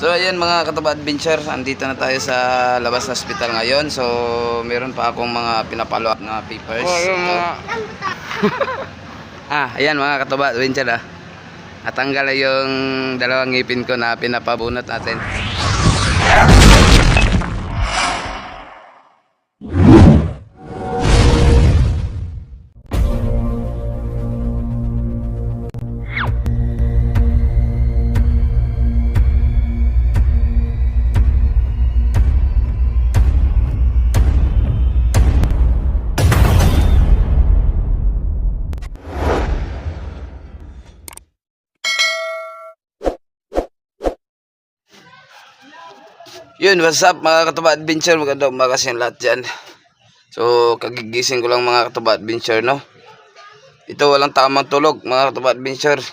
So ayan mga kataba adventure, andito na tayo sa labas ng hospital ngayon. So meron pa akong mga pinapalo up na papers. Ito. ah, ayan mga kataba adventure ah. Natanggal na yung dalawang ngipin ko na pinapabunot natin. Yun, what's up mga kataba adventure? Maganda umaga sa lahat dyan. So, kagigising ko lang mga kataba adventure, no? Ito, walang tamang tulog mga kataba adventure.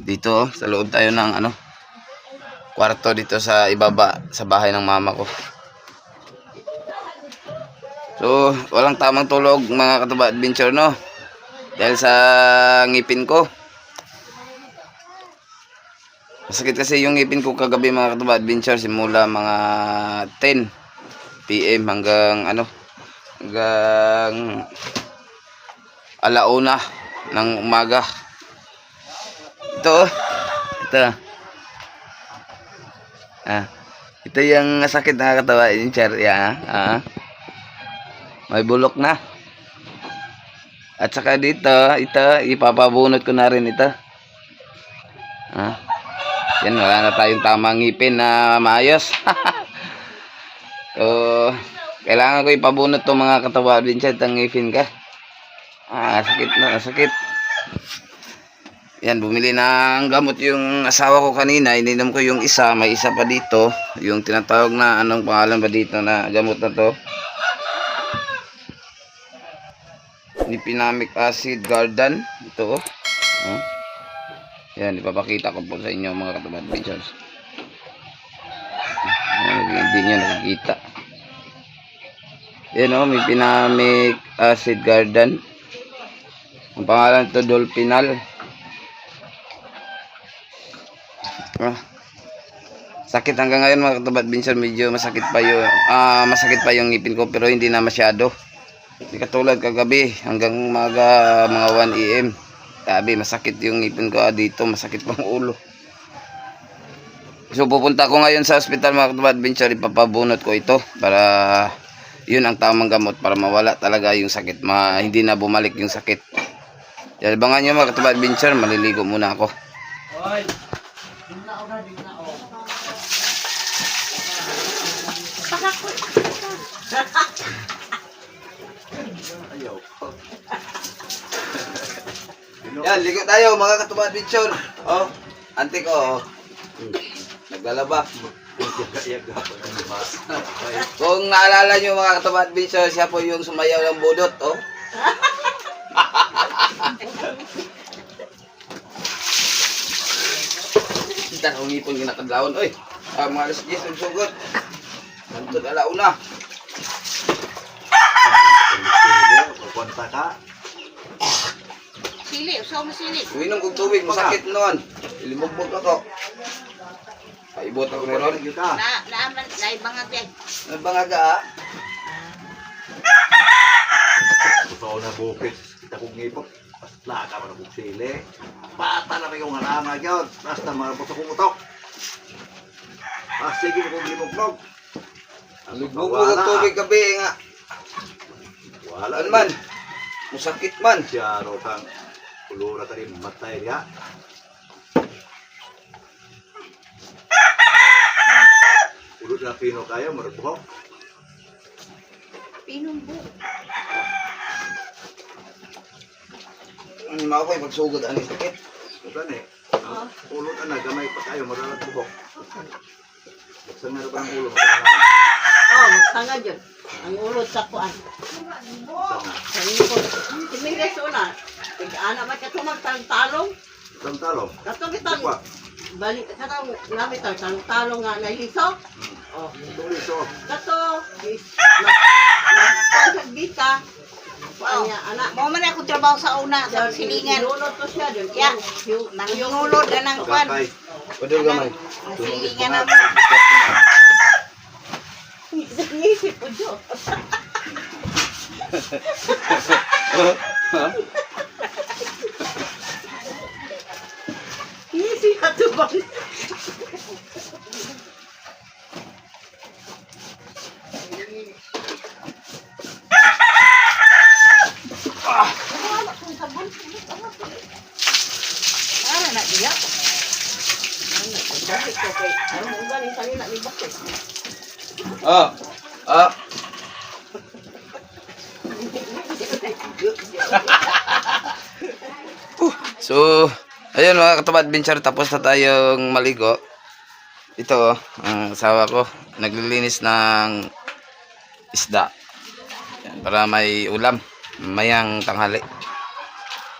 Dito, oh, sa loob tayo ng ano, kwarto dito sa ibaba, sa bahay ng mama ko. So, walang tamang tulog mga kataba adventure, no? Dahil sa ngipin ko. Masakit kasi yung ngipin ko kagabi mga katuba adventure simula mga 10 PM hanggang ano hanggang alauna ng umaga. Ito ito. Ah. Ito yung sakit na katawa adventure ya. Ah. May bulok na. At saka dito, ito ipapabunot ko na rin ito. Ah. Yan, wala na tayong tamang ngipin na maayos. so, kailangan ko ipabunot itong mga katawa din siya, itang ngipin ka. Ah, sakit na, sakit. Yan, bumili ng gamot yung asawa ko kanina. Ininom ko yung isa, may isa pa dito. Yung tinatawag na, anong pangalan ba dito na gamot na to? Nipinamic acid garden. Ito, oh. Oh. Yan, ipapakita ko po sa inyo mga pictures. Ayan, hindi nyo nakikita. Yan o, may pinamic acid garden. Ang pangalan to Dolphinal. Ah. Sakit hanggang ngayon mga katabat binsan medyo masakit pa yung ah masakit pa yung ngipin ko pero hindi na masyado. Hindi katulad kagabi hanggang mga mga 1 AM. Sabi, masakit yung ngipin ko ah, dito, masakit pang ulo. So pupunta ko ngayon sa ospital mga adventure, ipapabunot ko ito para yun ang tamang gamot para mawala talaga yung sakit, ma, hindi na bumalik yung sakit. Yan, abangan nyo mga adventure, maliligo muna ako. Yan, ligo tayo mga katubad adventure. Oh, ante ko, oh. Kung naalala nyo mga katubad adventure, siya po yung sumayaw ng budot, oh. Kita kong ipon ginakadlawon, oy. Ah, mga alas 10, ang sugod. Nandun alauna. Pupunta ka. Sili, usaw mo sili. Uminom kong tubig, masakit noon. Ilimugbog ako. Paibot ako meron. Na, naaman, naibang agad. Nabangaga, ah. Totoo na bukit. Kita kong ngipot. Basta ka pa na buksili. Bata na may yung haranga yun. Basta mga buto kumutok. Ah, sige kong limugnog. Limugbog ang tubig gabi nga. Wala Ano man? Musakit man. Siya ro kang ulura ka rin matay niya. Ulot na pino kayo, marbuhok. Pinumbo. Ang mga ko'y pagsugod ano yung sakit. Bukan eh. Ah, ulot na gamay pa kayo, maralat buhok. Buksan nga ba ang ulo mo? Oh, magsanga dyan. Ang ulot sa kuan. Buksan nga. Sa likod. Timigas una. Tig-ana ba ka tumagtalong-talong? Isang talong. Kato kitang Bukwa. balik sa tao namin tayo talong-talong nga naliso. Oh, Tuloy so. kato. Kuan niya anak. Mo man ako trabaho sa una sa silingan. Nulot to siya dyan. Ya. Nangingulod ka ng kwan. Padul gamay. Sige nga na. Isip po, Jo. Isip ka to ba? Para na diya. Ano, bakit ko kay? Ano mo galing kanina bakit? Oh. Oh. So, ayun mga katubad adventure, tapos na tayong maligo. Ito, ang asawa ko, naglilinis ng isda. Yan, para may ulam, mayang tanghali.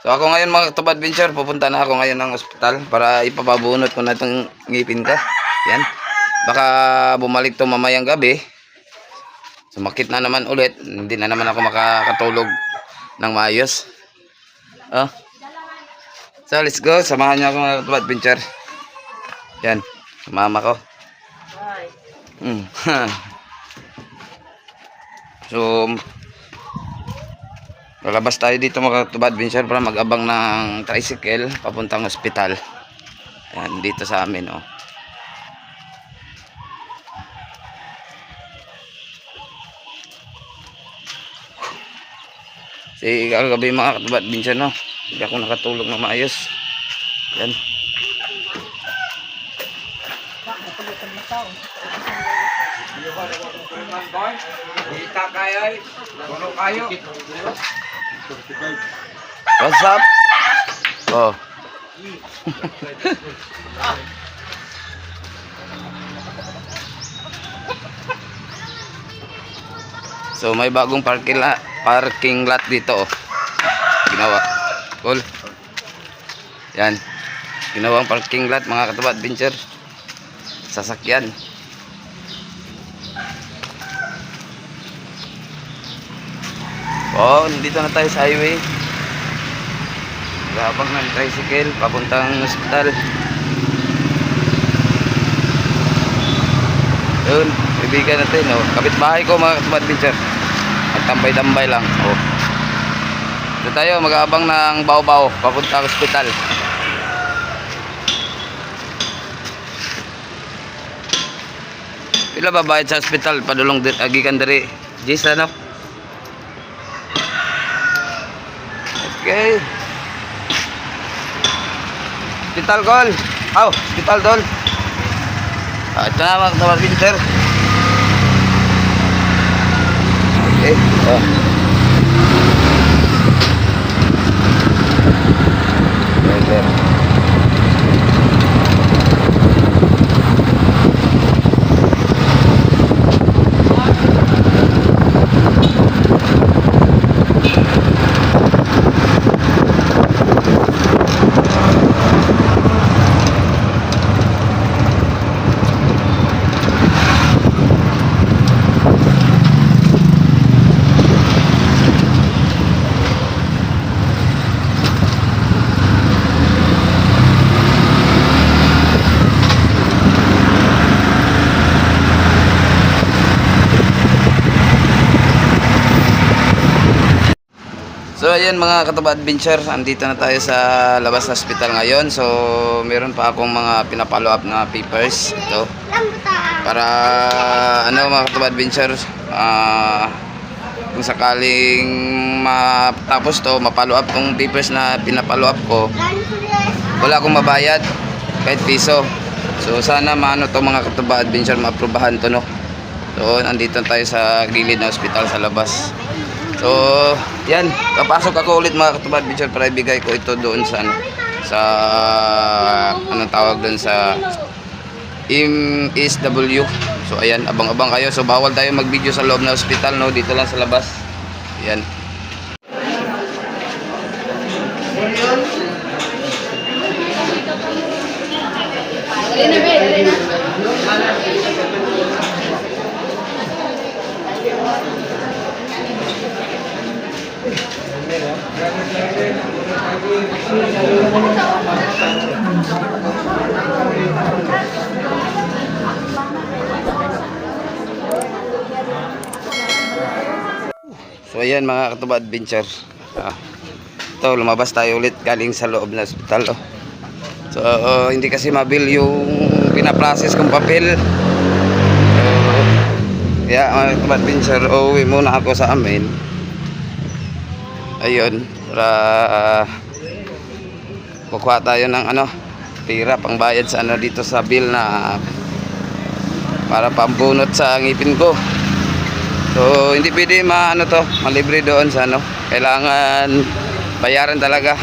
So ako ngayon mga katubad adventure, pupunta na ako ngayon ng ospital para ipapabunot ko na itong ngipin ko. Yan. Baka bumalik to mamayang gabi. Sumakit na naman ulit. Hindi na naman ako makakatulog ng maayos. Oh. So, let's go. Samahan niyo ako mga katubad adventure. Yan. Mama ko. Mm. so, lalabas tayo dito mga katubad adventure para mag-abang ng tricycle papuntang ospital. Yan, dito sa amin, oh. Si kagabi mga katubad adventure, no? Hindi ako nakatulog na maayos. Yan. What's up? Oh. so may bagong parking lot, parking lot dito oh. Ginawa. Cool. Yan. Ginawang parking lot mga katabat adventure. Sasakyan. Oh, nandito na tayo sa highway. Gabang ng tricycle papuntang ospital. Yun, kaibigan natin. Oh. Kapit-bahay ko mga katubad adventure. Magtambay-tambay lang. Oh. Ito tayo, mag-aabang ng baw-baw papuntang ospital. Pila ba bayad sa ospital? Padulong agikan diri. Jis ano? Okay. Hospital call. Aw, hospital dol. Ah, ito na mga tawag. Okay. Oh. Winter. So ayan mga kataba adventure, andito na tayo sa labas na hospital ngayon. So meron pa akong mga pinapollow up na papers ito. Para ano mga kataba adventure, ah, kung sakaling matapos to, mapollow up tong papers na pinapollow up ko, wala akong mabayad kahit piso. So sana maano to mga kataba adventure, maaprubahan to no. So andito tayo sa gilid na hospital sa labas. So, yan. Papasok ako ulit mga katubad teacher para ibigay ko ito doon sa ano, sa anong tawag doon sa MSW. So, ayan. Abang-abang kayo. So, bawal tayo mag-video sa loob ng hospital, no? Dito lang sa labas. Ayan. Ayan. So ayan mga katuba adventure. Ah. Ito lumabas tayo ulit galing sa loob ng ospital oh. So uh, hindi kasi mabil yung pinaprocess kong papel. So, yeah, mga katuba adventure, uwi muna ako sa amin. Ayun, para ah, kukuha tayo ng ano, pira pangbayad sa ano dito sa bill na para pambunot sa ngipin ko. So, hindi pwede maano to, malibre doon sa ano. Kailangan bayaran talaga.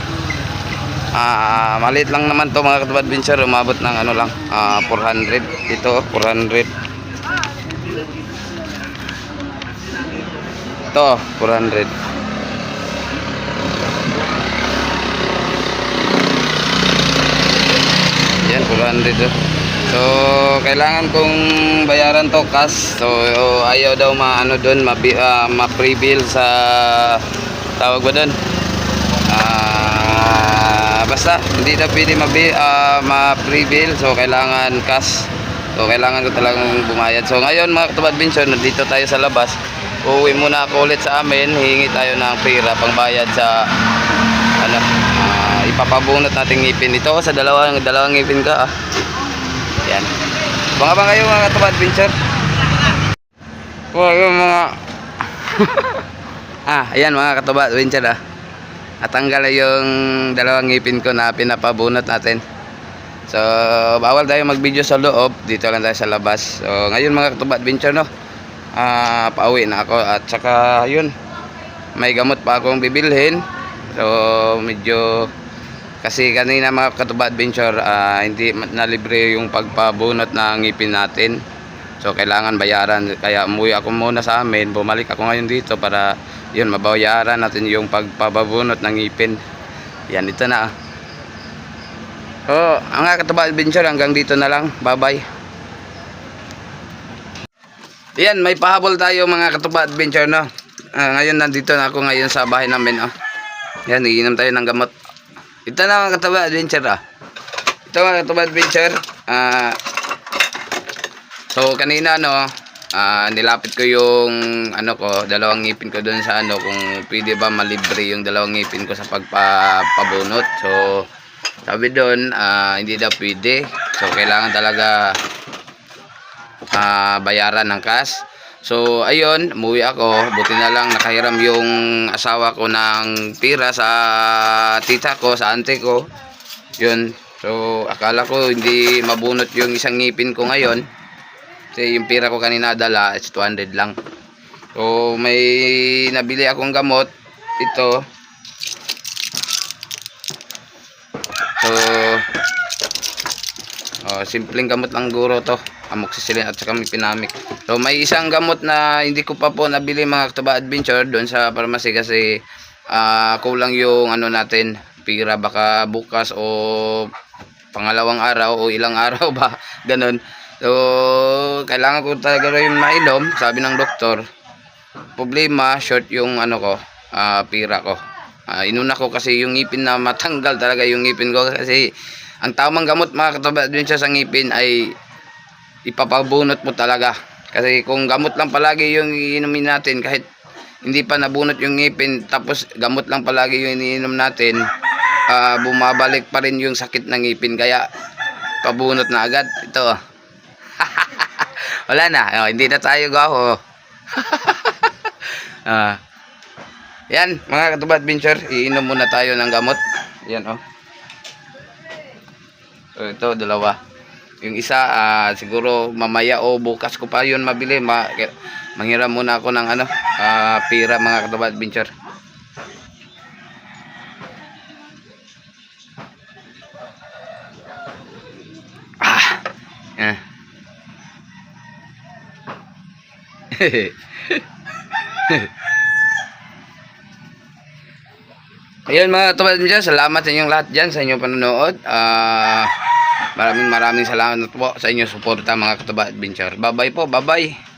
Ah, maliit lang naman to mga katubad adventure, umabot ng ano lang, ah, 400. Ito, 400. Ito, 400. Yan, 400 oh. So, kailangan kong bayaran to cash. So, ayaw daw maano doon, mabi, ah, ma-pre-bill sa tawag ba doon? Ah, basta hindi na pwede mabi, ah, ma-pre-bill. So, kailangan cash. So, kailangan ko talagang bumayad. So, ngayon mga katubad Vincent, nandito tayo sa labas. Uuwi muna ako ulit sa amin. Hihingi tayo ng pera pangbayad sa ano, ipapabunot natin ngipin ito sa dalawang dalawang ngipin ka ah. Yan. Mga ba kayo mga katubad adventure? Wow, yung mga Ah, ayan mga katubad adventure ah. Natanggal na yung dalawang ngipin ko na pinapabunot natin. So, bawal tayo mag-video sa loob. Dito lang tayo sa labas. So, ngayon mga katubad adventure no. Ah, pauwi na ako at saka yun. May gamot pa akong bibilhin. So, medyo kasi kanina mga katuba adventure, ah, hindi nalibre yung pagpabunot ng ngipin natin. So, kailangan bayaran. Kaya umuwi ako muna sa amin. Bumalik ako ngayon dito para yun, mabayaran natin yung pagpabunot ng ngipin. Yan, ito na. So, ang mga katuba adventure, hanggang dito na lang. Bye-bye. Yan, may pahabol tayo mga katuba adventure, no? Ah, ngayon, nandito na ako ngayon sa bahay namin, oh. Yan, iinom tayo ng gamot. Ito na mga katuba adventure, ah. Ito mga katuba adventure, ah... so, kanina, no, ah, nilapit ko yung, ano ko, dalawang ngipin ko doon sa ano, kung pwede ba malibre yung dalawang ngipin ko sa pagpapabunot. So, sabi doon, ah, hindi daw pwede. So, kailangan talaga ah, bayaran ng cash. So, ayun, umuwi ako. Buti na lang nakahiram yung asawa ko ng pira sa tita ko, sa ante ko. Yun. So, akala ko hindi mabunot yung isang ngipin ko ngayon. Kasi yung pira ko kanina dala is 200 lang. So, may nabili akong gamot. Ito. So, Oh, simpleng gamot lang guro to. Amoxicillin at saka pinamik. So may isang gamot na hindi ko pa po nabili mga Tuba Adventure doon sa pharmacy kasi ah, kulang yung ano natin, pira baka bukas o pangalawang araw o ilang araw ba, ganun. So kailangan ko talaga yung mainom, sabi ng doktor. Problema, short yung ano ko, ah, pira ko. Ah, inuna ko kasi yung ngipin na matanggal talaga yung ngipin ko kasi ang tamang gamot mga katabi din siya sa ngipin ay ipapabunot mo talaga. Kasi kung gamot lang palagi yung iinumin natin kahit hindi pa nabunot yung ngipin tapos gamot lang palagi yung iniinom natin ah, bumabalik pa rin yung sakit ng ngipin. Kaya pabunot na agad. Ito oh. wala na. Oh, hindi na tayo gaho. Ah. Yan mga katubad adventure. Iinom muna tayo ng gamot. Yan oh So, ito, dalawa. Yung isa, ah, siguro mamaya o bukas ko pa yun mabili. Ma manghiram muna ako ng ano, ah, pira mga katubad adventure. Ah! Ah. Ayun mga katubad dyan, salamat sa inyong lahat dyan sa inyong panonood. Ah, maraming maraming salamat po sa inyong suporta mga katubad adventure. Bye bye po, bye bye.